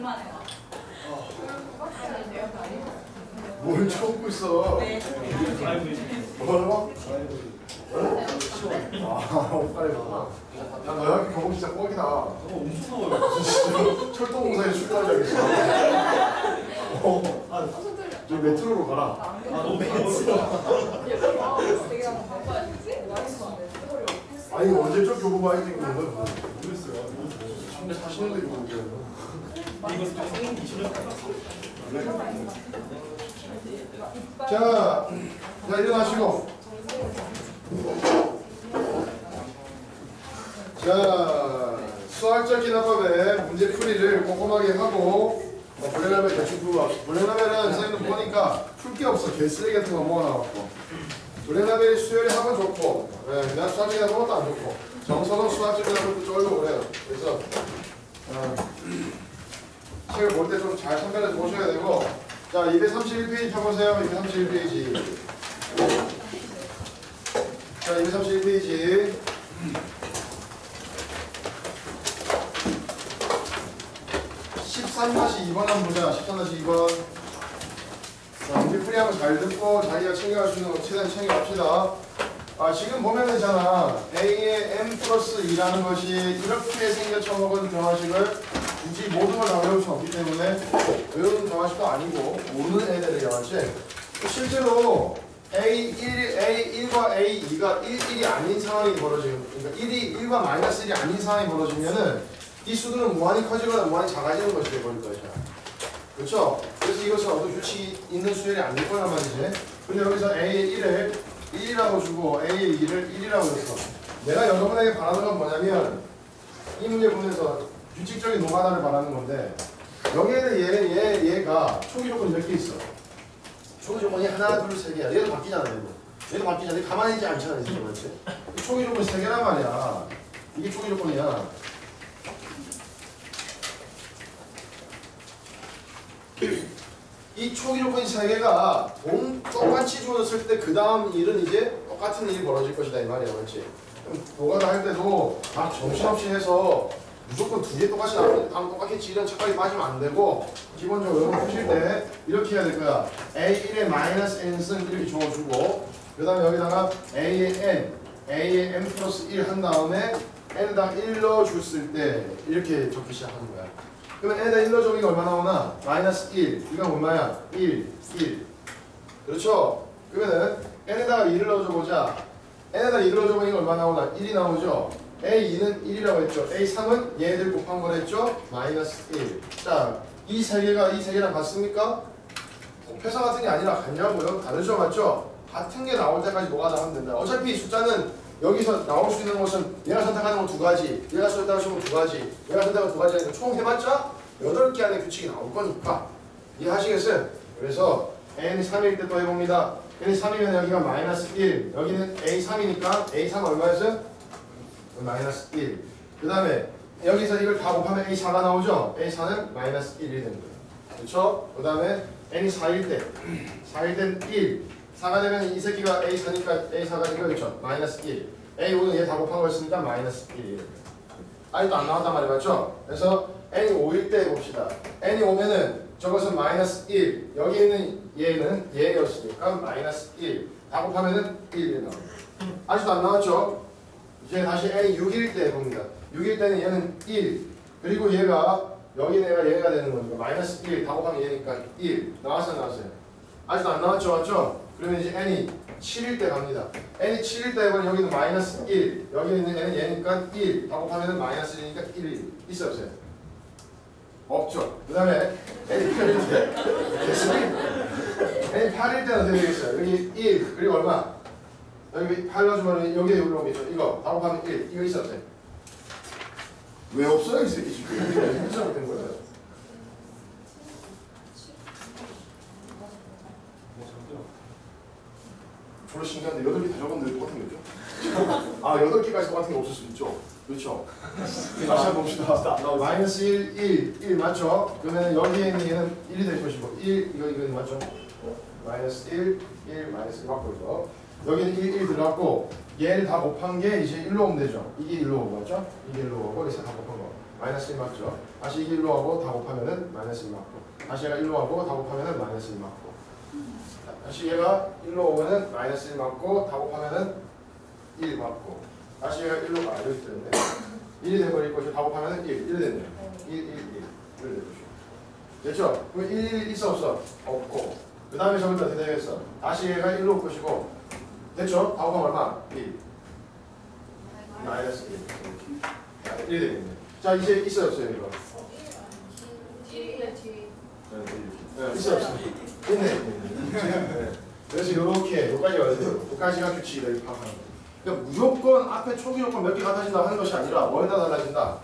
그만해요. 뭘 쳐먹고 있어? 네. 뭐라고? 아, 오빠이구나. 야, 너 여기 경험 진짜 뻑이다. 엄청 더워요. 진짜 철도공사에 출근하자겠어. 어, 아, 저 메트로로 가라. 아 너무 더워요. 아니, 언제적 교부 마이팅 있는 거야? 모르겠어요. 너무 더워요. 40년대 교부야. 이거 진짜 생긴 20년 자, 자 일어나시고. 자, 수학적 기납법의 문제 풀이를 꼼꼼하게 하고 어, 블랙라벨 대충 합시다. 블랙라벨은 선생님 보니까 풀 게 없어. 개쓰레기 같은 거 모아놔갖고. 블랙라벨이 수열이 하면 좋고 네, 그냥 수학적 기납법은 안 좋고 정서는 수학적 기납법도 쫄고 그래요. 그래서 어, 책을 볼 때 좀 잘 선별해서 보셔야 되고 자 231페이지 펴보세요. 231페이지. 자 231페이지. 13-2번 한번 보자. 13-2번. 자 문제 풀이하면 잘 듣고 자기가 챙겨갈 수 있는 거 최대한 챙겨갑시다. 아 지금 보면 되잖아. A의 M 플러스 2라는 것이 이렇게 생겨 처먹은 정화식을 굳이 모든 걸 다 외울 수 없기 때문에 외우는 정화식도 아니고 모르는 애들이 맞지 실제로 A1, A1과 A2가 1, 1이 아닌 상황이 벌어지면 그러니까 1이 1과 마이너스 1이 아닌 상황이 벌어지면은 이 수들은 무한히 커지거나 무한히 작아지는 것이 되버릴 것이야 그렇죠? 그래서 이것은 어떤 규칙이 있는 수열이 아닐 거란 말이지. 근데 여기서 A의 1을 1이라고 주고 A의 2를 1이라고 했어 내가 여러분에게 바라는 건 뭐냐면 이 문제 보면서 규칙적인 노가다를 바라는 건데 여기에는 얘, 얘, 얘가 초기 조건이 몇 개 있어? 초기 조건이 하나, 둘, 세 개야. 얘도 바뀌잖아 얘도. 얘도 바뀌잖아. 얘 가만히 있지 않잖아 이 지금? 이 초기 조건이 세 개란 말이야. 이게 초기 조건이야. 이 초기 조건이 세 개가 동, 똑같이 주어졌을 때 그 다음 일은 이제 똑같은 일이 벌어질 것이다 이 말이야? 그럼 노가다 할 때도 막 정신없이 해서 무조건 두 개 똑같이 나오면 다음 똑같겠지 이런 착각이 빠지면 안 되고 기본적으로 이거 푸실 때 이렇게 해야 될 거야 A1의 마이너스 n승 이렇게 적어주고 그 다음에 여기다가 A의 n A의 n 플러스 1 한 다음에 n당 1 넣어줬을 때 이렇게 적기 시작하는 거야 그러면 n에다 1 넣어주면 얼마 나오나? 마이너스 1 이건 얼마야? 1 1 그렇죠? 그러면은 n에다가 2를 넣어줘 보자 n에다 2를 넣어줘 보면 이거 얼마 나오나? 1이 나오죠? A2는 1이라고 했죠. A3은 얘들 곱한 거랬죠. 마이너스 1. 자, 이 세 개가 이 세 개랑 같습니까? 곱해서 같은 게 아니라 같냐고요? 다르죠, 맞죠? 같은 게 나올 때까지 뭐가 나오면 된다. 어차피 숫자는 여기서 나올 수 있는 것은 얘가 선택하는 건 두 가지, 얘가 선택하는 건두 가지, 얘가 선택하는 두 가지니까 총 해봤자 8개 안에 규칙이 나올 거니까 이해하시겠어요? 그래서 n 3일 때 또 해봅니다. n 3이면 여기가 마이너스 1, 여기는 a3이니까 a3 얼마였어요? 마이너스 1. 그 다음에 여기서 이걸 다 곱하면 A4가 나오죠? A4는 마이너스 1이 되는 거예요. 그렇죠? 그 다음에 N이 4일 때 4일 땐 1. 4가 되면 이 새끼가 A4니까 A4가 이거였죠? 마이너스 1. A5는 얘 다 곱한 거였으니까 마이너스 1이 아직도 안 나왔단 말이에요. 맞죠? 그래서 N이 5일 때 해봅시다. N이 오면은 저것은 마이너스 1. 여기 있는 얘는 얘였으니까 마이너스 1. 다 곱하면은 1이 나옵니다. 아직도 안 나왔죠? 이제 다시 n 6일 때 해봅니다. 6일 때는 얘는 1 그리고 얘가 여기 내가 얘가 되는 거니까 마이너스 1 다 곱하면 얘니까 1 나왔어요 나왔어요? 아직도 안 나왔죠 맞죠? 그러면 이제 n이 7일 때 갑니다. N이 7일 때 해보면 여기는 마이너스 1 여기 있는 얘는 얘니까 1 다 곱하면 마이너스 1이니까 1이 있어요 없어요? 없죠. 그 다음에 n이 8일 때. n이 8일 때는 어떻게 되겠어요? 여기 1 그리고 얼마? 여기 8 넣어주면 여기에 올라오겠죠. 이거 바로 가면 1. 이거 있었어요. 왜 없어요 이 새끼 지금? 이게 잘못된 거예요. 졸라 신기한데 8개 다 적었는데 똑같은 거죠? 아 8개까지 똑같은 게 없을 수 있죠. 그렇죠. 다시 한번 봅시다. 마이너스 1, 1, 1 맞죠? 그러면 여기에 있는 얘는 1이 될 것이고 1, 이거 이거 맞죠? 마이너스 1, 1, 마이너스 1 바꿔서 여기는 1, 1 들어갔고 얘를 다 곱한 게 이제 1로 오면 되죠. 이게 1로 오고 맞죠? 이게 1로 오고 그래서 다 곱한 거. 마이너스 1 맞죠? 다시 이게 1로 하고 다 곱하면은 마이너스 1 맞고 다시 얘가 1로 하고 다 곱하면은 마이너스 1 맞고 다시 얘가 1로 오면은 마이너스 1 맞고 다 곱하면은 1 맞고 다시 얘가 1로 가 여기 있는데 1이 돼버릴 것이고 다 곱하면은 1 1 됐네요 1 1 1 1 되죠 됐죠? 그럼 1 1 있어 없어? 없고 그 다음에 저기다 어떻게 되겠어? 다시 얘가 1로 올 것이고 됐죠? 다 곱하면 얼마? 1 마이너스 1 1이 되겠네 자 이제 있어요 없어요 이거? 네, 있어요 없어요? 있네 있네 네. 그래서 이렇게 여기까지 와야 돼요 여기까지가 규칙이다 이 파악하는 거 그러니까 무조건 앞에 초기 조건 몇 개 같아진다 하는 것이 아니라 뭐에다 달라진다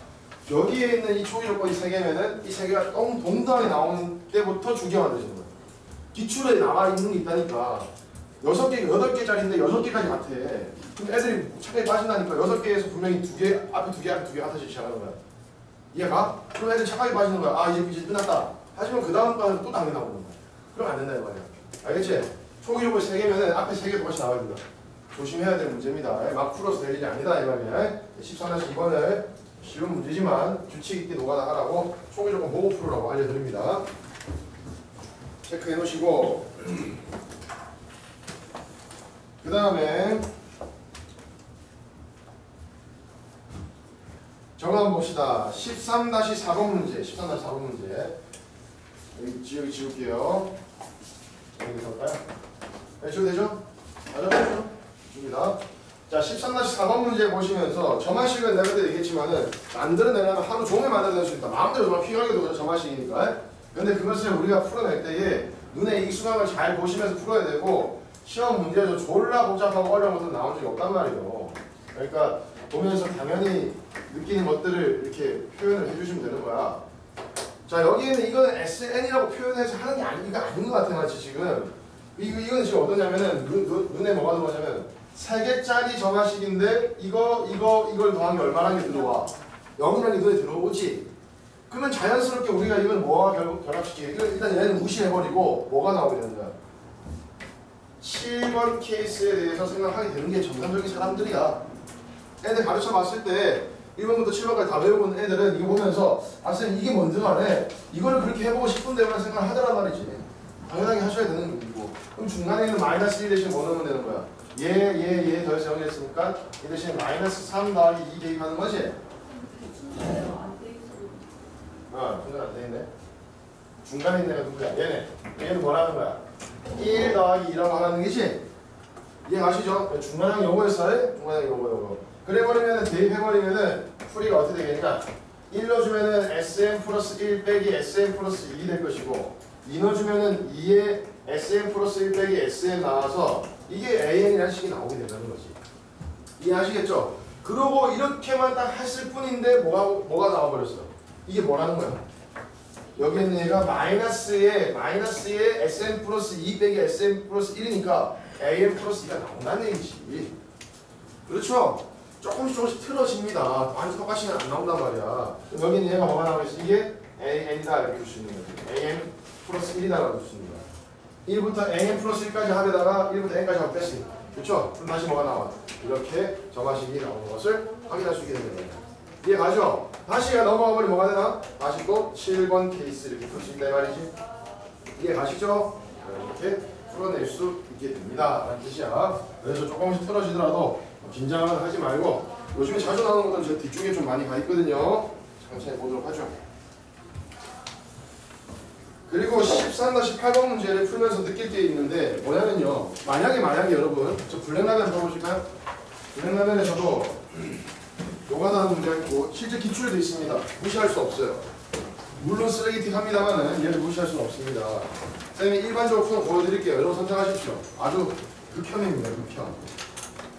여기에 있는 이 초기 조건이 세 개면은 이 세 개가 동, 동등하게 나오는 때부터 주기가 되시는 거예요 기출에 나와 있는 게 있다니까 여섯 개, 여덟 개짜리인데 여섯 개까지 같아. 그럼 애들이 차에 빠진다니까 여섯 개에서 분명히 두 개, 앞에 두 개, 앞에 두개 같아지기 시작하는 거야. 이해가? 그럼 애들 착하게 빠지는 거야. 아, 이제 이제 끝났다. 하지만 그 다음 과는 또 당겨 나오는 거야. 그럼 안 된다 이 말이야. 알겠지? 초기 요거 세 개면은 앞에 세 개 똑같이 나와야 된다. 조심해야 될 문제입니다. 막 풀어서 될 일이 아니다 이 말이야. 14에서 2번을 쉬운 문제지만 규칙 있게 노가다 하라고 초기 조건 보고 풀으라고 알려드립니다. 체크해 놓으시고 그 다음에 정답 한번 봅시다. 13-4번 문제. 13-4번 문제. 여기 지우기 지울게요. 여기서 할까요? 네, 지우면 되죠? 맞아? 줍니다. 자, 13-4번 문제 보시면서 점화식은 내가 그때 얘기했지만은 만들어내려면 하루 종일 만들어낼 수 있다. 마음대로 정말 피하게도 점화식이니까. 근데 그것을 우리가 풀어낼 때에 눈에 익숙함을 잘 보시면서 풀어야 되고 시험 문제도 졸라 복잡하고 어려운 것은 나온 적이 없단 말이에요. 그러니까 보면서 당연히 느끼는 것들을 이렇게 표현을 해주시면 되는 거야. 자 여기에는 이거는 SN이라고 표현해서 하는 게 아닌 게 아닌 것 같아 마치 지금. 이거 이거는 지금 어떠냐면은 눈, 눈, 눈에 뭐가 들어오냐면 세 개짜리 정화식인데 이거 이거 이걸 얼마나 게 들어와. 0이라는 게 눈에 들어오지. 그러면 자연스럽게 우리가 이걸 뭐와 결국 결합시키게 이걸 일단 얘는 무시해버리고 뭐가 나오게 되는 거야 7번 케이스에 대해서 생각하게 되는 게 정상적인 사람들이야. 애들 가르쳐 봤을 때 1번부터 7번까지 다 외우고 있는 애들은 이거 보면서 아쌤 이게 뭔지 간에 이거를 그렇게 해보고 싶은데만 생각을 하더란 말이지. 당연하게 하셔야 되는 거고 그럼 중간에 있는 마이너스 1 대신 뭐 넣으면 되는 거야? 얘, 얘, 얘 더해서 0이 됐으니까 이 대신 마이너스 3 더하기 2 대입하는 거지? 어, 중간 안 되겠네. 중간에 있는 애가 누구야? 얘네. 얘는 뭐라는 거야? 1 더하기 2라고 하는 것이 이해가시죠? 중간항 요거였어요? 중간항 요거 요거 그래버리면 대입해버리면은 풀이가 어떻게 되겠냐 1 넣어주면은 sm 플러스 1 빼기 sm 플러스 2이 될 것이고 2 넣어주면은 2에 sm 플러스 1 빼기 sm 나와서 이게 an이라는 식이 나오게 된다는 거지 이해하시겠죠? 그러고 이렇게만 딱 했을 뿐인데 뭐가, 뭐가 나와버렸어 이게 뭐라는 거야? 여기 있는 얘가 마이너스에 마이너스에 sm 플러스 2 빼기 sm 플러스 1이니까 am 플러스 2가 나온다는 얘기지. 그렇죠? 조금씩 조금씩 틀어집니다. 완전 똑같이 안 나온단 말이야. 여기 있는 얘가 뭐가 나오겠어? 이게 am이다 이렇게 줄 수 있는 거지. am 플러스 1이다라고 줄 수 있는 거야. 1부터 am 플러스 1까지 합에다가 1부터 n까지 합 뺐으니까. 그렇죠? 그럼 다시 뭐가 나와? 이렇게 점화식이 나오는 것을 확인할 수 있게 거예요. 이해 가죠? 다시 넘어가 버리면 뭐가 되나? 다시 또 7번 케이스 이렇게 풀 수 있다 이 말이지 이해 가시죠? 이렇게 풀어낼 수 있게 됩니다 라는 뜻이야 그래서 조금씩 틀어지더라도 긴장은 하지 말고 요즘에 자주 나오는 것들은 저 뒤쪽에 좀 많이 가 있거든요 천천히 보도록 하죠 그리고 13-18번 문제를 풀면서 느낄 게 있는데 뭐냐면요 만약에 만약에 여러분 저 블랙라벨 풀어보실까요? 블랙라벨에서도 요가다 문제가 있고 실제 기출도 있습니다. 무시할 수 없어요. 물론 쓰레기틱 합니다만은 얘를 무시할 수는 없습니다. 쌤이 일반적으로 풀어 보여드릴게요. 여러분 선택하십시오. 아주 극혐입니다. 극혐.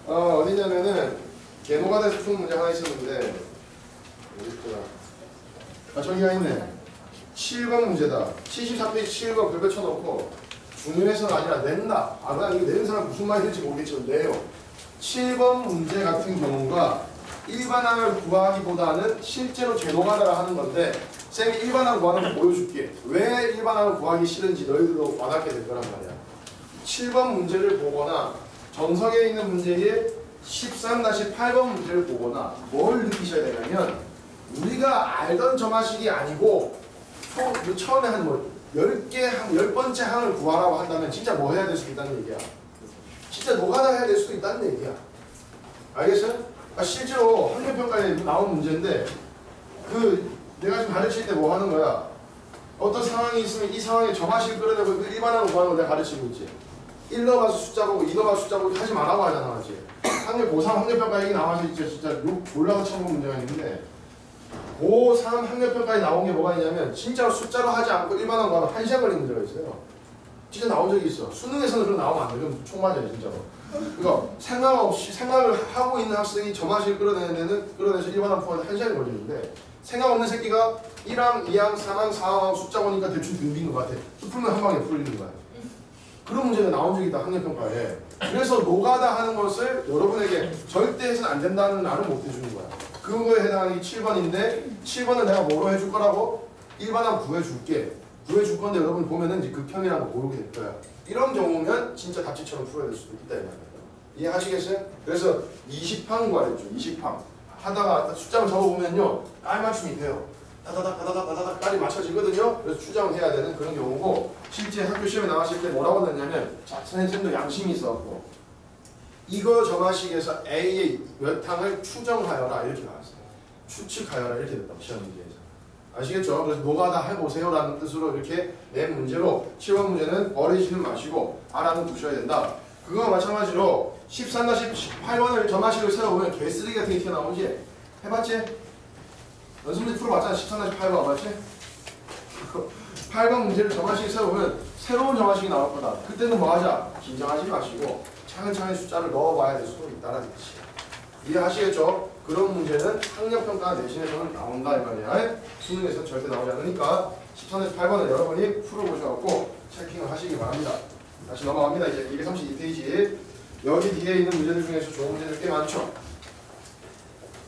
어, 어디냐면은 개노가다에서 푸는 문제 하나 있었는데 어디 있더라? 아 저기가 있네. 7번 문제다. 74페이지 7번 글빼 쳐놓고 중요해서가 아니라 낸다. 아 그냥 이거 내는 사람 무슨 말인지 모르겠지만 내요. 7번 문제 같은 경우가 일반항을 구하기보다는 실제로 제노가다라 하는 건데 쌤이 일반항 구하는 거 보여줄게 왜 일반항을 구하기 싫은지 너희들도 와닿게 될 거란 말이야 7번 문제를 보거나 정석에 있는 문제의 13-8번 문제를 보거나 뭘 느끼셔야 되냐면 우리가 알던 점화식이 아니고 초, 그 처음에 한뭐 10개, 한 10번째 항을 구하라고 한다면 진짜 뭐 해야 될 수도 있다는 얘기야. 진짜 노가다 해야 될 수도 있다는 얘기야. 알겠어요? 아, 실제로 학력평가에 나온 문제인데 그 내가 지금 가르칠 때뭐 하는 거야? 어떤 상황이 있으면 이 상황에 점화식 끌어내고 그 일반항을 구하는 걸 내가 가르치고 있지. 1 넣어봐서 숫자 보고 2 넣어봐서 숫자 보고 하지 말라고 하잖아, 맞지? 학력 고3 학력평가 얘기 나와서 진짜 진짜 욕 올라가 처음 본 문제가 있는데 고3 학력평가에 나온 게 뭐가 있냐면 진짜로 숫자로 하지 않고 일반항 구하면 1시간 걸리는 문제가 있어요. 진짜 나온 적이 있어. 수능에서는 그럼 나오면 안 돼. 그럼 총 맞아요, 진짜로. 그러니까 생각 없이 생각을 하고 있는 학생이 점화식을 끌어내는 끌어내서 일반항 풀어는 1시간이 걸리는데 생각 없는 새끼가 1항, 2항, 3항, 4항 숫자 보니까 대충 등비인 것 같아. 풀면 한 방에 풀리는 거야. 그런 문제가 나온 적이 있다 학력평가에. 그래서 노가다 하는 것을 여러분에게 절대 해서는 안 된다는 말을 못 해주는 거야. 그거에 해당하는 게 7번인데 7번은 내가 뭐로 해줄 거라고? 일반항 구해줄게. 구해줄 건데 여러분 보면은 이제 극혐이라는 거 모르게 될 거야. 이런 경우면 진짜 답지처럼 풀어야 될 수도 있다 이 말이야. 이해하시겠어요? 그래서 20항 구하랬죠. 20항. 하다가 숫자를 적어보면요. 깔맞춤이 돼요. 다다닥 다다닥 다다닥 깔이 맞춰지거든요. 그래서 추정을 해야 되는 그런 경우고 실제 학교 시험에 나왔을 때 뭐라고 했냐면 자, 선생님도 양심이 있었고 이거 점화식에서 A의 몇 항을 추정하여라 이렇게 나왔어요. 추측하여라 이렇게 됐다고 시험 문제에서. 아시겠죠? 그래서 노가다 해보세요라는 뜻으로 이렇게 낸 문제로 7번 문제는 버리지는 마시고 알아는 두셔야 된다. 그거와 마찬가지로 13-18번을 점화식을 세워보면 개쓰레기 같은 게 튀어나오지? 해봤지? 연습문제 풀어봤잖아 13-18번 맞지? 8번 문제를 점화식 세워보면 새로운 점화식이 나올 거다. 그때는 뭐 하자? 긴장하지 마시고 차근차근 숫자를 넣어봐야 될 수도 있다는 뜻이야. 이해하시겠죠? 그런 문제는 학력평가 내신에서는 나온다 이 말이야. 수능에서 절대 나오지 않으니까 13에서 8번을 여러분이 풀어보셔갖고 체킹을 하시기 바랍니다. 다시 넘어갑니다. 이제 232페이지 여기 뒤에 있는 문제들 중에서 좋은 문제들 꽤 많죠.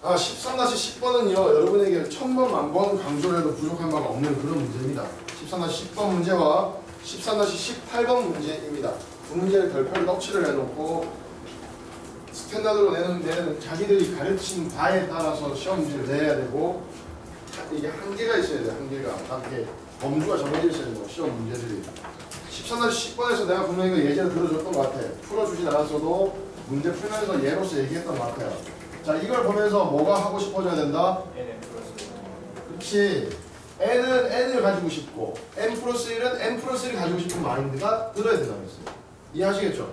아 13-10번은요 여러분에게 천번 만번 강조를 해도 부족한 바가 없는 그런 문제입니다. 13-10번 문제와 13-18번 문제입니다. 두 문제를 별표를 떡칠을 해놓고 스탠다드로 내는 데는 자기들이 가르친 바에 따라서 시험 문제를 내야 되고 이게 한계가 있어야 돼 한계가. 한계 범주가 정해져 있어야 되고 시험 문제들이. 13-10번에서 내가 분명히 그 예제를 들어줬던 것 같아. 풀어주진 않았어도 문제 풀면서 예로서 얘기했던 것 같아요. 자 이걸 보면서 뭐가 하고 싶어져야 된다? 그렇지 n은 n을 가지고 싶고 n 플러스 1은 n 플러스 1을 가지고 싶은 마인드가 들어야 된다고 했어요. 이해하시겠죠?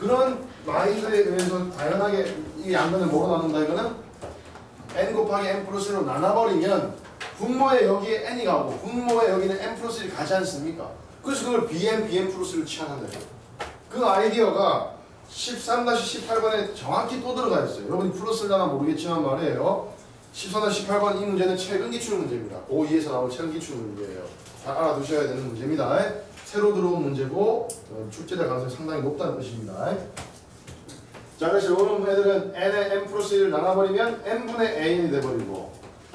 그런 마인드에 의해서 다양하게 이 뭐로 나눈다 이거는 n 곱하기 n 플러스 1로 나눠버리면 분모에 여기에 n이 가고 분모에 여기는 n 플러스 1이 가지 않습니까? 그래서 그걸 bn, bn 플러스를 취하는 거예요. 그 아이디어가 13-18번에 정확히 또 들어가 있어요. 여러분이 플러스려나 모르겠지만 말이에요. 13-18번 이 문제는 최근 기출 문제입니다. 고2에서 나온 최근 기출 문제예요. 잘 알아두셔야 되는 문제입니다. 새로 들어온 문제고 어, 출제될 가능성이 상당히 높다는 뜻입니다. 자 그래서 이런 애들은 n에 n 플러스 1을 나눠버리면 n분의 an이 돼버리고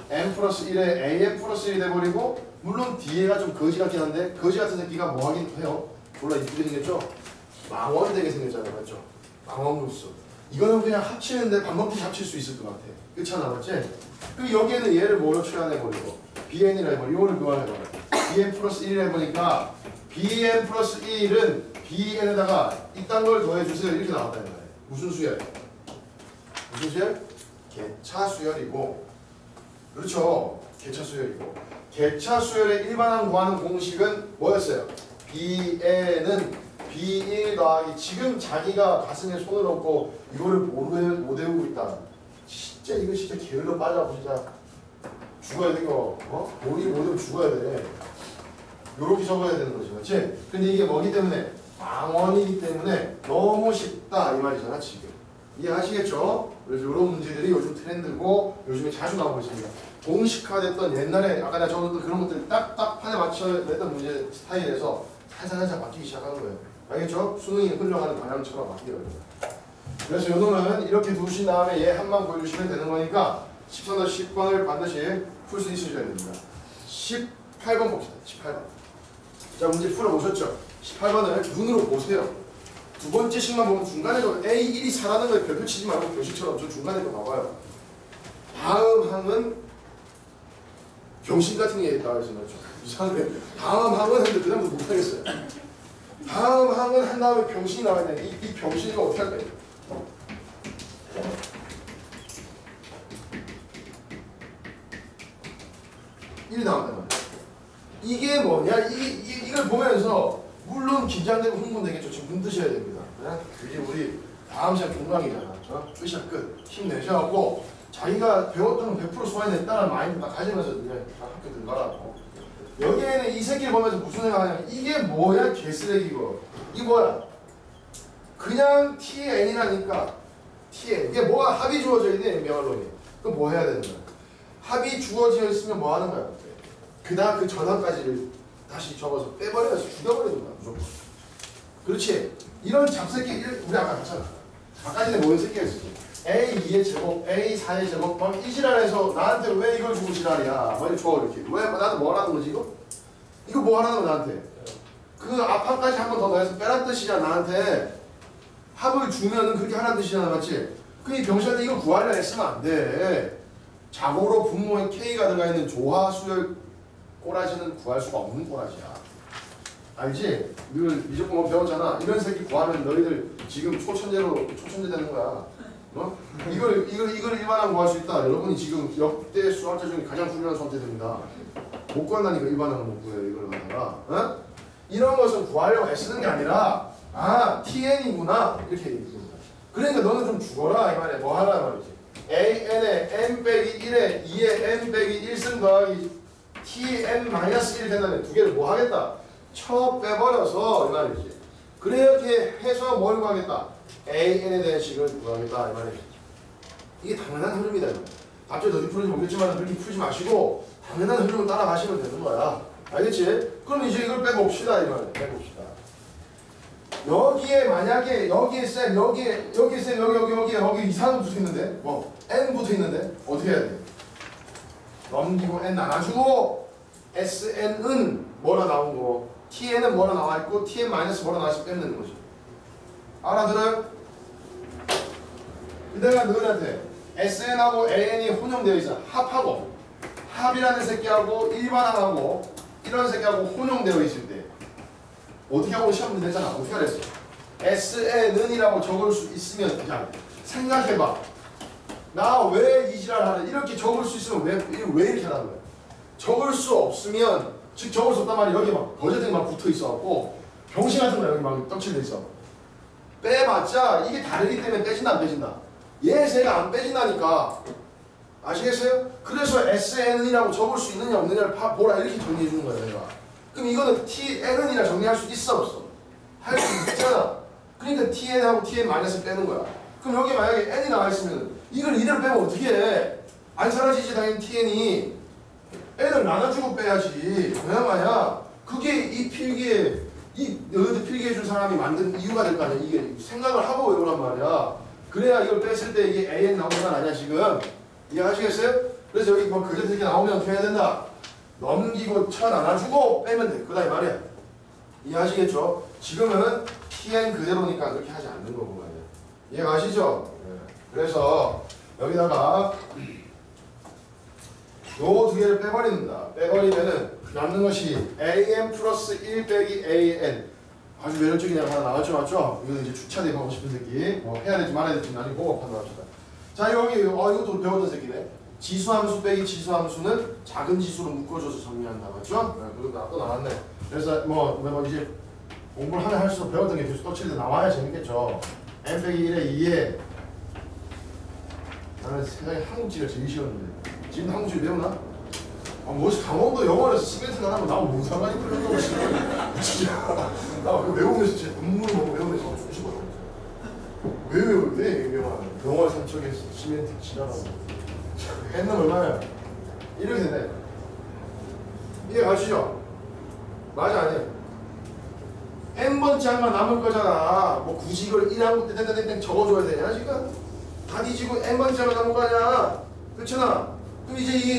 n 플러스 1에 an 플러스 1이 돼버리고 물론 뒤에가 좀 거지 같긴 한데 거지 같은 새끼가 뭐 하긴 해요? 졸라 이쁘게 생겼죠? 망원 되게 생겼잖아요 맞죠? 망원 루스 이거는 그냥 합치는데 밥 먹듯이 합칠 수 있을 것 같아 그렇잖아 맞지? 그 여기에는 얘를 뭐로 취환해버리고 bn이라 해버리고 이거를 교환해버려 bn 플러스 1을 해보니까 bn 플러스 1은 bn에다가 이딴 걸 더해주세요 이렇게 나왔다 무슨 수열? 무슨 수열? 개차 수열이고 그렇죠 개차 수열이고 개차 수열의 일반항 구하는 공식은 뭐였어요? bn은 b1 더하기 지금 자기가 가슴에 손을 얹고 이거를 못, 외우고 있다 진짜 이거 진짜 게을러 진짜 죽어야 돼 이거 어? 우리 모두 죽어야 돼 요렇게 적어야 되는 거지 맞지? 근데 이게 뭐기 때문에 망원이기 때문에 너무 쉽다 이 말이잖아 지금. 이해하시겠죠? 그래서 이런 문제들이 요즘 트렌드고 요즘에 자주 나오고 있습니다. 공식화됐던 옛날에 아까 내가 적었던 그런 것들 딱딱 판에 맞춰 냈던 문제 스타일에서 살살살살 바뀌기 시작하는 거예요. 알겠죠? 수능이 흘러가는 방향처럼 바뀌어요. 그래서 요 놈은 이렇게 두신 다음에 얘 한만 보여주시면 되는 거니까 13번 10번을 반드시 풀 수 있으셔야 됩니다. 18번 봅시다. 18번. 자 문제 풀어보셨죠? 18번을 눈으로 보세요. 두 번째 식만 보면 중간에도 A1이 4라는 걸 별표 치지 말고 교식처럼 저 중간에 도 봐봐요. 다음 항은 병신 같은 게 나와있어 좀 이상하게 다음 항은 했는데 그 다음부터 못하겠어요 다음 항은 한 다음에 병신이 나와있네 이, 이 병신이가 어떻게 할까 이거? 일이 나온단 말이야 이게 뭐냐 이, 이, 이걸 보면서 물론 긴장되고 흥분되겠죠. 지금 눈 뜨셔야 됩니다. 네? 그게 우리 다음 시간 종강이잖아 저 끝이야 끝. 힘내셔갖고 자기가 배웠던 건 100% 소화해냈다는 마인드 딱 가지면서 그냥 다 학교 들어가라고. 여기에는 이 새끼를 보면서 무슨 생각하냐면 이게 뭐야 개쓰레기 이거. 이게 뭐야. 그냥 TN이라니까. TN 이게 뭐가 합이 주어져 있네 명언론이. 그럼 뭐 해야 되는 거야? 합이 주어져 있으면 뭐 하는 거야 그 다음 그 전환까지를 다시 적어서 빼버려서 죽여버리는 거야 무조건. 그렇지? 이런 잡새끼 일- 우리 아까 봤잖아. 아까 전에 모인 새끼가 있었지 A 2의 제곱, A 4의 제곱 막 이 지랄해서 나한테 왜 이걸 주고 지랄이야? 뭐 이렇게 줘 이렇게. 왜 나한테 뭐 하라는 거지 이거? 이거 뭐 하라는 거야 나한테? 그 앞판까지 한 번 더 더해서 빼란 뜻이잖아 나한테. 합을 주면은 그렇게 하라는 뜻이잖아 맞지? 그이 병신한테 이거 구하려 했으면 안 돼. 자고로 분모에 K가 들어가 있는 조화 수열 꼬라지는 구할 수가 없는 꼬라지야. 알지? 늘 미적분 뭐 배웠잖아. 이런 새끼 구하면 너희들 지금 초천재로 초천재 되는 거야. 어? 이걸 이걸 이걸 일반항 구할 수 있다. 여러분이 지금 역대 수학자 중에 가장 훌륭한 수학자들입니다. 못 구한다니까 일반항을 못 구해요 이걸 갖다가. 어? 이런 것은 구하려고 애쓰는 게 아니라 아 TN이구나. 이렇게 얘기합니다. 그러니까 너는 좀 죽어라 이 말이야. 뭐 하라 말이지. AN에 n 빼기 1에 2에 n 빼기 1승 더하기 tn 마이너스 1이 된다면 두 개를 뭐 하겠다? 쳐 빼버려서 이 말이지. 그렇게 해서 뭘 구하겠다? AN에 대한 식을 구하겠다 이 말이지. 이게 당연한 흐름이다. 갑자기 너희 풀는지 모르겠지만 그렇게 풀지 마시고 당연한 흐름을 따라가시면 되는 거야. 알겠지? 그럼 이제 이걸 빼봅시다 이 말이야 빼봅시다. 여기에 만약에 여기에 쌤 여기에 여기에 쌤 여기 여기 여기 여기 이상은 붙어 있는데? 뭐 n 붙어 있는데? 어떻게 해야 돼? 넘기고 n 나눠주고 sn은 뭐라 나온 거 tn은 뭐라 나와 있고 tn 마이너스 뭐라 나와 있어 빼는 거지 알아들어요? 내가 너희한테 sn하고 an이 혼용되어 있어. 합하고. 합이라는 새끼하고 일반항하고 이런 새끼하고 혼용되어 있을 때 어떻게 하고 시험 문제 냈잖아. 어떻게 하랬어? Sn은이라고 적을 수 있으면 그냥 생각해봐 나 왜 이지랄 하는 이렇게 적을 수 있으면 왜, 왜 이렇게 하는 거야? 적을 수 없으면 즉 적을 수 없단 말이야 여기 막 거제등이 막 붙어 있어갖고 병신 같은 거 여기 막 떡칠돼 있어. 빼봤자 이게 다르기 때문에 빼진다 안 빼진다? 얘 세가 안 빼진다니까. 아시겠어요? 그래서 SN이라고 적을 수 있느냐 없느냐를 파, 보라 이렇게 정리해 주는 거예요 내가. 그럼 이거는 TN이라 정리할 수 있어 없어? 할 수 있잖아. 그러니까 TN하고 TN 마이너스 빼는 거야. 그럼 여기 만약에 N이 나와 있으면 이걸 이대로 빼면 어떻게 해? 안 사라지지 당연히 TN이 N을 나눠주고 빼야지 그야마야 그게 이 필기에 이 너희들 필기해 준 사람이 만든 이유가 될 거 아니야 이게 생각을 하고 외우란 말이야 그래야 이걸 뺐을 때 이게 AN 나오는 건 아니야 지금 이해하시겠어요? 그래서 여기 뭐 그저 이렇게 나오면 어떻게 해야 된다? 넘기고 쳐 나눠주고 빼면 돼 그다 이 말이야 이해하시겠죠? 지금은 TN 그대로니까 그렇게 하지 않는 거고 말이야 이해 가시죠? 네. 그래서 여기다가 요 두 개를 빼버린다. 빼버리면은 남는 것이 an 플러스 1 빼기 an 아주 매력적인 양 하나 나왔죠 맞죠? 이거는 이제 주차대 가고 싶은 새끼 뭐 해야 될지 말아야 될지 나중에 보고 판단합시다. 자 여기 어 이것도 배웠던 새끼네. 지수함수 빼기 지수함수는 작은 지수로 묶어줘서 정리한다 맞죠? 네, 그리고 또 나왔네. 그래서 뭐, 뭐 이제 공부를 하면 할수록 배웠던 게 계속 떠칠 때 나와야 재밌겠죠. n 빼기 1에 2에 나는 세상에 한국지가 제일 싫었는데. 지금 한국지 배우나? 아, 뭐지 강원도 영어를 시멘트 나가면 나하고 뭔 상관이 그런다고 진짜. 나 그거 외우면서 진짜. 눈물 먹고 외우면서 죽고 싶어. 왜 외워 왜 유명한 영어 삼척에서 시멘트 지나가고. 했는 얼마야 이렇게 되네 이해 가시죠? 맞아 아니야 n번째 한번 남을 거잖아. 뭐 굳이 이걸 1항 땡땡땡땡 적어줘야 되냐 지금 다 뒤지고 n번째 한번 남을 거 아니야 그렇잖아 그럼 이제 이게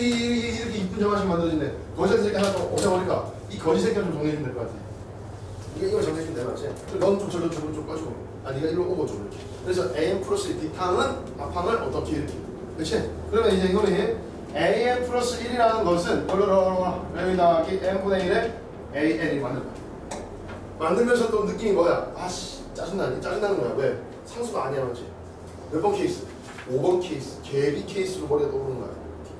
이렇게 이쁜 정화식 만들어지네 거짓 새끼 하나 더 없애버릴까 이 거짓 새끼 좀 정리해주면 될 것 같아 이게 이거 정리해주면 돼 맞지? 넌좀 저런 저런 좀 꺼주고 아 네가 일로 오고 좀 그래서 n 플러스 뒷항은 앞항을 어떻게 이렇게 그렇지? 그러면 이제 이거는 an 플러스 1이라는 것은 얼얼얼 여기 나가기 n분의 1에 an이 만든다. 만들면서 또 느낀 거야. 아씨 짜증나니 짜증나는 거야. 왜? 상수가 아니야 맞지? 몇 번 케이스? 5번 케이스. 개비 케이스로 머리가 떠오르는 거야.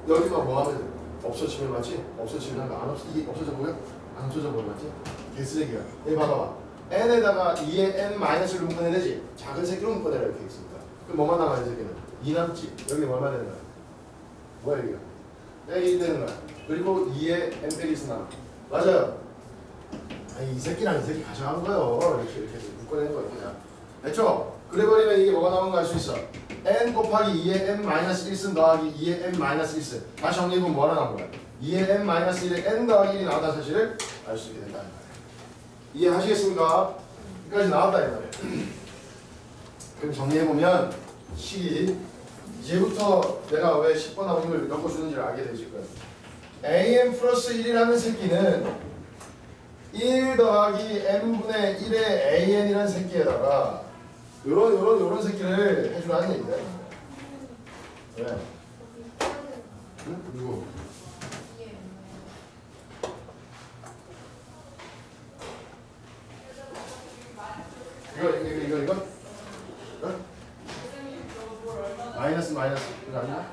여기만 뭐 하면 돼? 없어지면 맞지? 없어지면 안 없어 이게 없어져 보여? 안 없어져 보여 맞지? 개쓰레기야. 여기 봐봐봐. n에다가 2의 n 마이너스를 묶어내야 되지. 작은 새끼로 묶어내라 이렇게 있습니다. 그럼 뭐만 남아야 이 새끼는? 2 남지. 여기 얼마 되는 거야? 뭐야 이게? 빼기 되는 거야. 그리고 2의 n 빼기 1 남아. 맞아요. 아니 이 새끼랑 이 새끼 가져간 거요. 이렇게 이렇게 묶어낸 거예요 그냥. 됐죠? 그래버리면 이게 뭐가 나오는 거 알 수 있어. n 곱하기 2의 n 마이너스 1승 더하기 2의 n 마이너스 1승. 다시 정리해보면 뭐가 나온 거야? 2의 n 마이너스 1의 n 더하기 1이 나왔다는 사실을 알 수 있게 된다. 이해하시겠습니까? 여기까지 나왔다 이 말이에요. 그럼 정리해보면 식이 이제부터 내가 왜 10번 나오는 걸 엮어주는지를 알게 되실 거예요. an 플러스 1이라는 새끼는 1 더하기 n분의 1의 an이라는 새끼에다가 요런 요런 요런 새끼를 해주라는 얘기야. 왜? 응? 누구? 이거 이거 이거 이거? 응? 마이너스 마이너스 이거 아니야?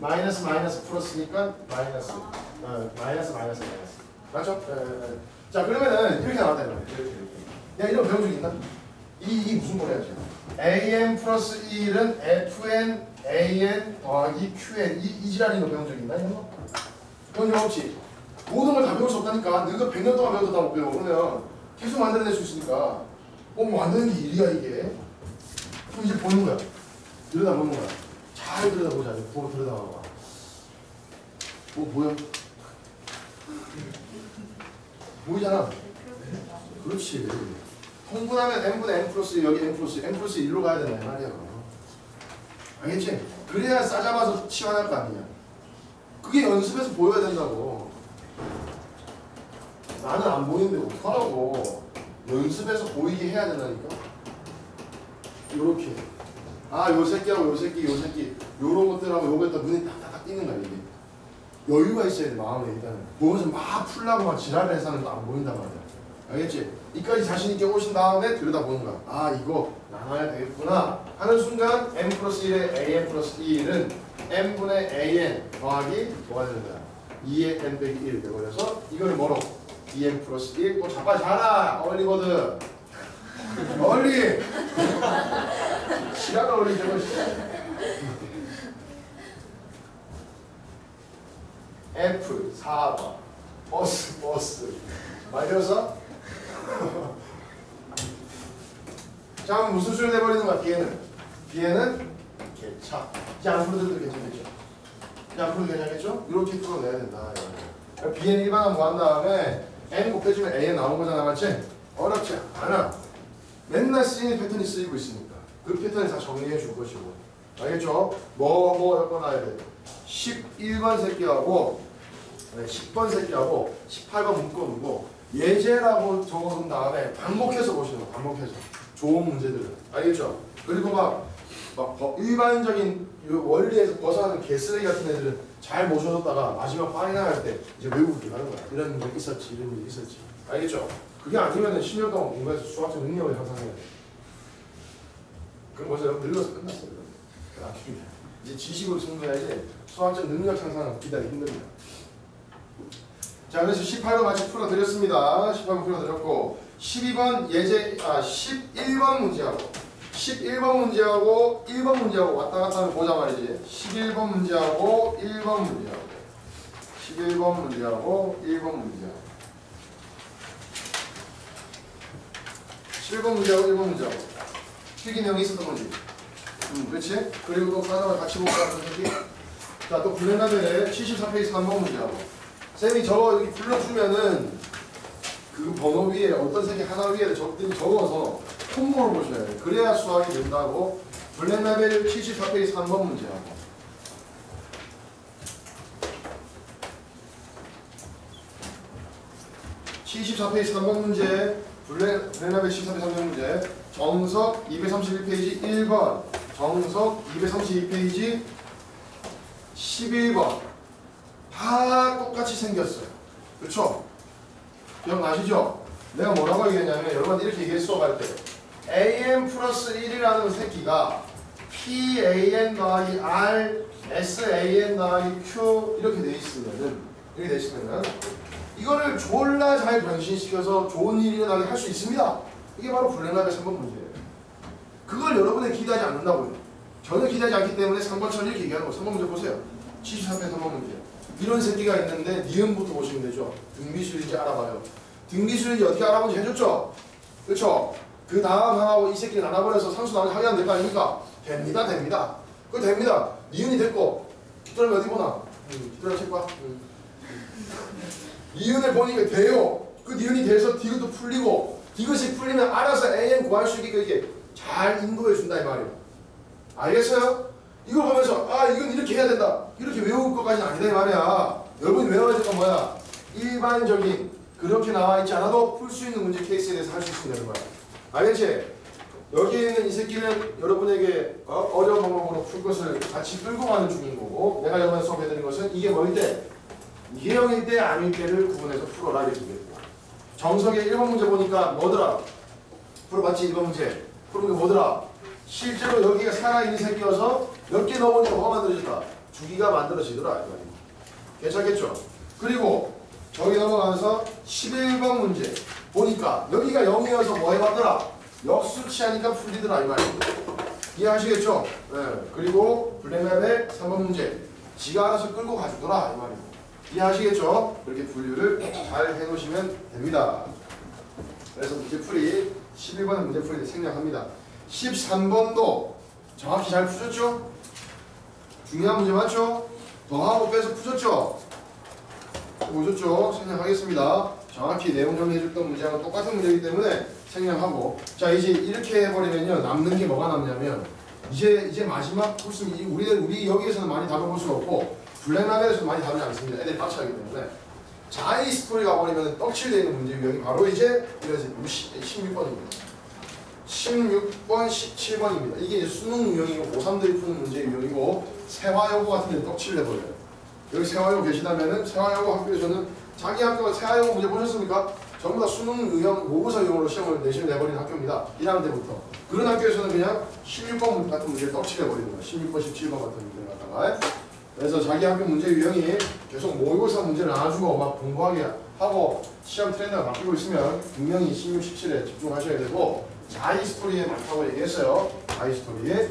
마이너스 마이너스 플러스니까 마이너스 어, 마이너스 마이너스 마이너스 맞죠? 예, 예, 예. 자 그러면은 이렇게 나왔다 이렇게 이렇게 야 이런 배운 적 있나? 이, 이게 무슨 거야 지금 an 플러스 1은 fn an 더하기 qn 이, 이 지랄이 너 배운 적 있나 이런 거? 배운 적 없지? 모든 걸 다 배울 수 없다니까 너가 100년 동안 배워도 다 못 배워 그러면 계속 만들어낼 수 있으니까 어, 뭐 만드는 게 일이야 이게 그럼 이제 보는 거야 들여다보는 거야 잘 들여다보자 보고 들여다봐봐 뭐 보여? 보이잖아. 그렇지. 통분하면 n분의 n 플러스 여기 n 플러스 n 플러스 1로 가야 된다 이 말이야 알겠지? 그래야 싸잡아서 치환할 거 아니냐 그게 연습에서 보여야 된다고. 나는 안 보이는데 어떡하라고. 연습에서 보이게 해야 된다니까. 요렇게. 아 요 새끼하고 요 새끼 요 새끼. 요런 것들하고 요거에다 눈이 딱딱딱 띄는 거야 이게 여유가 있어야 돼 마음에 일단은. 보면서 막 풀라고 막 지랄을 해서는 또 안 보인단 말이야. 알겠지? 이까지 자신 있게 오신 다음에 들여다보는 거야. 아 이거 나눠야 되겠구나 하는 순간 n 플러스 1의 an 플러스 2는 n분의 an 더하기 뭐가 되는 거야? 2의 n 빼기 1 돼버려서 이거를 뭐로? 2n 플러스 1또 잡아 자라 얼리거든. 얼리! 시간 얼리 저 F 4번 버스 버스. 말려서? 자 그럼 무슨 수를 내버리는 거야 뒤에는? 뒤에는 개차. 이제 앞으로도 괜찮겠죠? 이제 앞으로도 괜찮겠죠? 이렇게 풀어내야 된다 그러니까 bn 일반항 구한 다음에 n 곱해주면 a에 나온 거잖아 맞지? 어렵지 않아. 맨날 쓰이는 패턴이 쓰이고 있으니까. 그 패턴을 다 정리해 줄 것이고. 알겠죠? 뭐뭐 엮어놔야 돼. 11번 새끼하고 네, 10번 새끼하고 18번 묶어두고 예제라고 적어둔 다음에 반복해서 보시는 거 반복해서. 좋은 문제들을. 알겠죠? 그리고 막, 막 버- 일반적인 요 원리에서 벗어나는 개쓰레기 같은 애들은 잘 모셔뒀다가 마지막 파이널 할 때 이제 외우기 하는 거야. 이런 문제 있었지 이런 문제 있었지. 알겠죠? 그게 아니면은 10년 동안 공부해서 수학적 능력을 향상해야 돼. 그럼 벌써 늙어서 끝났어요. 나중에 이제 지식으로 승부해야지 수학적 능력 향상은 기다리기 힘듭니다 자 그래서 18번 같이 풀어드렸습니다. 18번 풀어드렸고 12번 예제 아 11번 문제하고 11번 문제하고 1번 문제하고 왔다 갔다 하면 보자 말이지. 11번 문제하고 1번 문제하고. 11번 문제하고 1번 문제하고. 11번 문제하고 1번 문제하고. 필기 내용이 있었던 거지. 음, 그렇지? 그리고 또 사람을 같이 볼까 선생님 자또 블랙라벨의 74페이지 3번 문제하고 쌤이 저거 이렇게 불러주면은 그 번호 위에 어떤 색이 하나 위에 적든지 적어서 콤보를 보셔야 돼요. 그래야 수학이 된다고 블랙라벨 74페이지 3번 문제하고. (74페이지 3번 문제) 블랙, 블랙라벨 74페이지 3번 문제. 정석 231페이지 1번, 정석 232페이지 11번 다 똑같이 생겼어요. 그렇죠? 기억나시죠? 내가 뭐라고 얘기했냐면 여러분 이렇게 얘기해 수업할 때 an 플러스 1이라는 새끼가 p an y r s a n y q 이렇게 돼 있으면은 이렇게 돼 있으면은 이거를 졸라 잘 변신시켜서 좋은 일이 일어나게 할 수 있습니다. 이게 바로 블랙라벨 3번 문제예요. 그걸 여러분이 기대하지 않는다고요. 전혀 기대하지 않기 때문에 3번처럼 이렇게 얘기하는 거 3번 문제 보세요. 73회 3번 문제. 이런 새끼가 있는데 니은부터 보시면 되죠. 등비수인지 알아봐요. 등비수인지 어떻게 알아보는지 해줬죠? 그렇죠? 그 다음 하나하고 이 새끼를 나눠버려서 상수 나머지 확인하면 될 거 아닙니까? 됩니다, 됩니다. 그거 됩니다. 니은이 됐고, 깃털면 어디 보나? 음, 깃털 책 봐. 음. 니은을 보니까 돼요. 그 니은이 돼서 디귿도 풀리고, 디귿이 풀리면 알아서 an 구할 수 있게 이렇게 잘 인도해 준다 이 말이에요. 알겠어요? 이거 보면서 아 이건 이렇게 해야 된다. 이렇게 외울 것까지는 아니다 이 말이야. 여러분이 외워야 될 건 뭐야? 일반적인 그렇게 나와 있지 않아도 풀 수 있는 문제 케이스에 대해서 할수 되는 거야 알겠지? 여기 있는 이 새끼는 여러분에게 어, 어려운 방법으로 풀 것을 같이 끌고 가는 중인 거고 내가 이번에 수업해드린 것은 이게 뭐일 때? 이게 0일 때 아닐 때를 구분해서 풀어라 이렇게 얘기했고. 정석의 1번 문제 보니까 뭐더라? 풀어봤지 1번 문제? 풀은 게 뭐더라? 실제로 여기가 살아있는 새끼여서 몇 개 넣으니까 뭐가 만들어진다? 주기가 만들어지더라. 괜찮겠죠? 그리고 저기 넘어가서 11번 문제 보니까 여기가 0이어서 뭐 해봤더라? 역수치하니까 풀리더라 이 말이야. 이해하시겠죠? 네. 그리고 블랙맵의 3번 문제 지가 알아서 끌고 가주더라 이 말이야. 이해하시겠죠? 그렇게 분류를 잘 해놓으시면 됩니다. 그래서 문제풀이 11번은 문제풀이 생략합니다. 13번도 정확히 잘 푸셨죠? 중요한 문제 맞죠? 더하고 빼서 푸셨죠? 보셨죠? 생략하겠습니다. 정확히 내용 정리해줬던 문제하고 똑같은 문제이기 때문에 생략하고 자 이제 이렇게 해버리면요 남는 게 뭐가 남냐면 이제 이제 마지막 코스 우리 우리 여기에서는 많이 다뤄볼 수가 없고 블랙라벨에서 많이 다루지 않습니다. 애들이 빡쳐하기 때문에 자이 스토리 가 버리면 떡칠되어 있는 문제 유형이 바로 이제 이래서 16번입니다. 16번, 17번입니다. 이게 수능 유형이고 고3들이 푸는 문제 유형이고 세화여고 같은 데 떡칠을 해버려요. 여기 세화여고 계시다면은 세화여고 학교에서는 자기 학교가 세화여고 문제 보셨습니까? 전부 다 수능 유형, 모의고사 유형으로 시험을 내실 내버리는 학교입니다. 1학년 때부터. 그런 학교에서는 그냥 16번 같은 문제를 떡칠해버리는 거예요. 16번, 17번 같은 문제를 갖다가. 그래서 자기 학교 문제 유형이 계속 모의고사 문제를 안 주고 막 공부하게 하고 시험 트렌드가 바뀌고 있으면 분명히 16, 17에 집중하셔야 되고 자이 스토리에 많다고 얘기했어요. 자이 스토리에.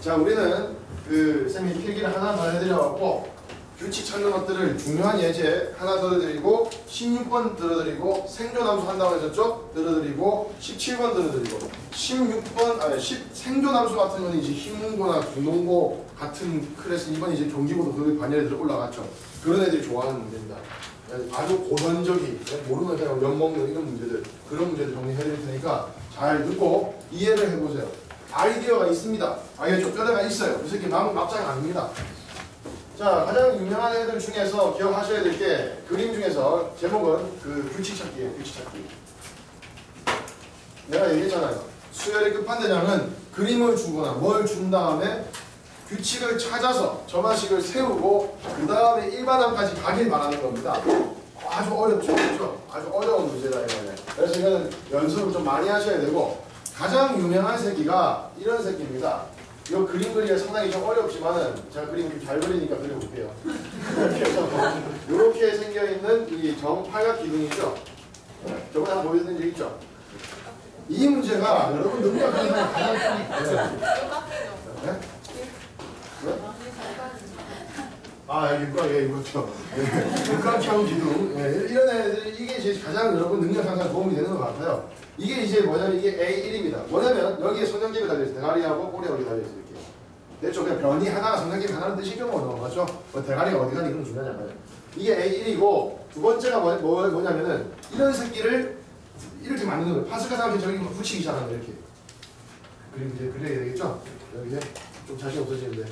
자, 우리는 그 쌤이 필기를 하나 더 해드려갖고 규칙 찾는 것들을 중요한 예제 하나 더 드리고 16번 들어드리고 생존함수 한다고 했었죠? 들어드리고 17번 들어드리고 16번 아니 10 생존함수 같은 건 이제 힘문고나 중농고 같은 클래스 이번 이제 경기고도 그 반열에 들어 올라갔죠. 그런 애들이 좋아하는 문제입니다. 아주 고전적인 모르는 그냥 엿 먹는 이런 문제들 그런 문제들 정리해드릴 테니까 잘 듣고 이해를 해보세요. 아이디어가 있습니다. 알겠죠? 뼈대가 있어요. 이 새끼 남 막장 아닙니다. 자 가장 유명한 애들 중에서 기억하셔야 될 게 그림 중에서 제목은 그 규칙 찾기예요. 규칙 찾기. 내가 얘기했잖아요. 수열의 끝판대장은 그림을 주거나 뭘 준 다음에 규칙을 찾아서 점화식을 세우고 그 다음에 일반함까지 가길 바라는 겁니다. 아주 어렵죠, 그렇죠? 아주 어려운 문제다 이거는. 그래서 이거는 연습을 좀 많이 하셔야 되고 가장 유명한 새끼가 이런 새끼입니다. 이 그림 그리기가 상당히 좀 어렵지만은 제가 그림 좀잘 그리니까 그려볼게요. 이렇게 해서 이렇게 생겨 있는 이 정팔각 기둥이죠. 저번에 한번 보여드린 적 있죠. 이 문제가 여러분 능력하는 가장 큰 네? 네? 아, 육각, 예, 이거죠. 예, 육각형 기둥. 예, 이런 애들, 이게 가장 여러분 능력 향상 도움이 되는 것 같아요. 이게 이제 뭐냐면 이게 A1입니다. 뭐냐면 여기에 성형집이 달려있어요. 대가리하고 꼬리 여기 달려있어요. 이렇게. 대충 그냥 변이 하나가 성형집이 하나는 뜻이죠. 뭐, 맞죠? 뭐 대가리가 어디 가니 거 중요하지 않아요. 이게 A1이고 두 번째가 뭐, 뭐, 뭐냐면은 이런 새끼를 이렇게 만드는 거예요. 파스칼 사람이 저기 거예요. 이렇게. 그림 이제 그려야 되겠죠? 여기에 좀 자신 없어지는데.